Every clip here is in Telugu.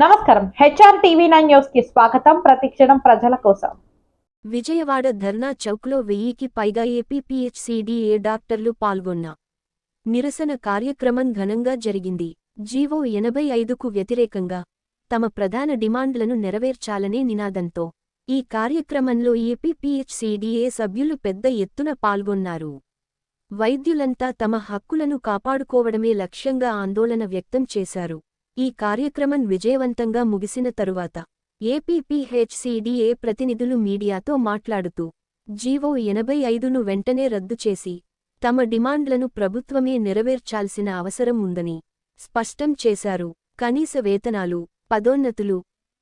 నమస్కారం. హెచ్ఆర్ టీవీ నైన్ న్యూస్కి స్వాగతం. ప్రతిక్షణం ప్రజల కోసం. విజయవాడ ధర్నా చౌక్లో వెయ్యికి పైగా ఏపీపీహెచ్సిడిఏ డాక్టర్లు పాల్గొన్న నిరసన కార్యక్రమం ఘనంగా జరిగింది. జీవో ఎనభై ఐదుకు వ్యతిరేకంగా తమ ప్రధాన డిమాండ్లను నెరవేర్చాలనే నినాదంతో ఈ కార్యక్రమంలో ఏపీపీహెచ్సిడిఏ సభ్యులు పెద్ద ఎత్తున పాల్గొన్నారు. వైద్యులంతా తమ హక్కులను కాపాడుకోవడమే లక్ష్యంగా ఆందోళన వ్యక్తం చేశారు. ఈ కార్యక్రమం విజయవంతంగా ముగిసిన తరువాత ఏపీపీహెచ్సిడిఏ ప్రతినిధులు మీడియాతో మాట్లాడుతూ జీవో ఎనభై ఐదును వెంటనే రద్దు చేసి తమ డిమాండ్లను ప్రభుత్వమే నెరవేర్చాల్సిన అవసరం ఉందని స్పష్టం చేశారు. కనీస వేతనాలు పదోన్నతులు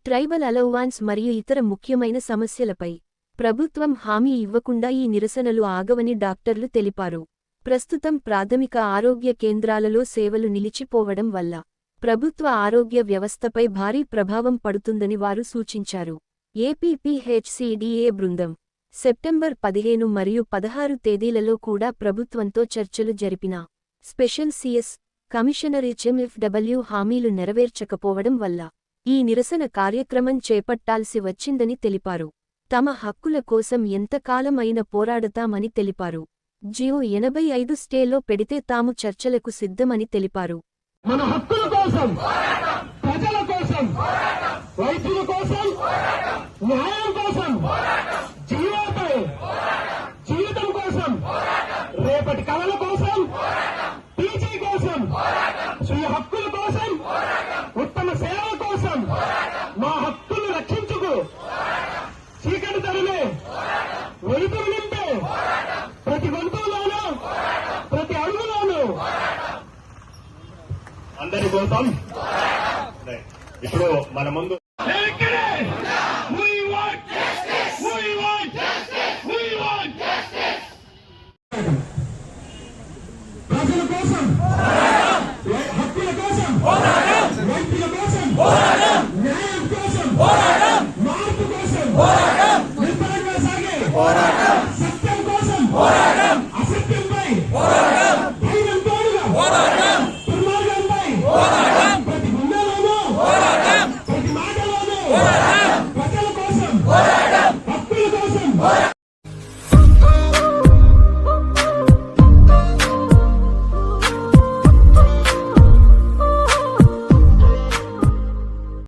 ట్రైబల్ అలౌవాన్స్ మరియు ఇతర ముఖ్యమైన సమస్యలపై ప్రభుత్వం హామీ ఇవ్వకుండా ఈ నిరసనలు ఆగవని డాక్టర్లు తెలిపారు. ప్రస్తుతం ప్రాథమిక ఆరోగ్య కేంద్రాలలో సేవలు నిలిచిపోవడం వల్ల ప్రభుత్వ ఆరోగ్య వ్యవస్థపై భారీ ప్రభావం పడుతుందని వారు సూచించారు. ఏపీపీహెచ్సిడిఏ బృందం సెప్టెంబర్ పదిహేను మరియు పదహారు తేదీలలో కూడా ప్రభుత్వంతో చర్చలు జరిపిన స్పెషల్ సిఎస్ కమిషనర్ హెచ్ఎంఎఫ్డబ్ల్యూ హామీలు నెరవేర్చకపోవడం వల్ల ఈ నిరసన కార్యక్రమం చేపట్టాల్సి వచ్చిందని తెలిపారు. తమ హక్కుల కోసం ఎంతకాలం అయిన పోరాడతామని తెలిపారు. జియో ఎనభై ఐదు స్టేలో పెడితే తాము చర్చలకు సిద్ధమని తెలిపారు. మన హక్కుల కోసం ప్రజల కోసం వైద్యుల కోసం న్యాయం కోసం జీవాపై జీవితం కోసం రేపటి కళల కోసం పీజీ కోసం స్వీయ హక్కుల కోసం అందరి కోసం? ఇప్పుడు మన ముందు ప్రజల కోసం హక్కుల కోసం వైద్యుల కోసం న్యాయం కోసం మార్పు కోసం సాగే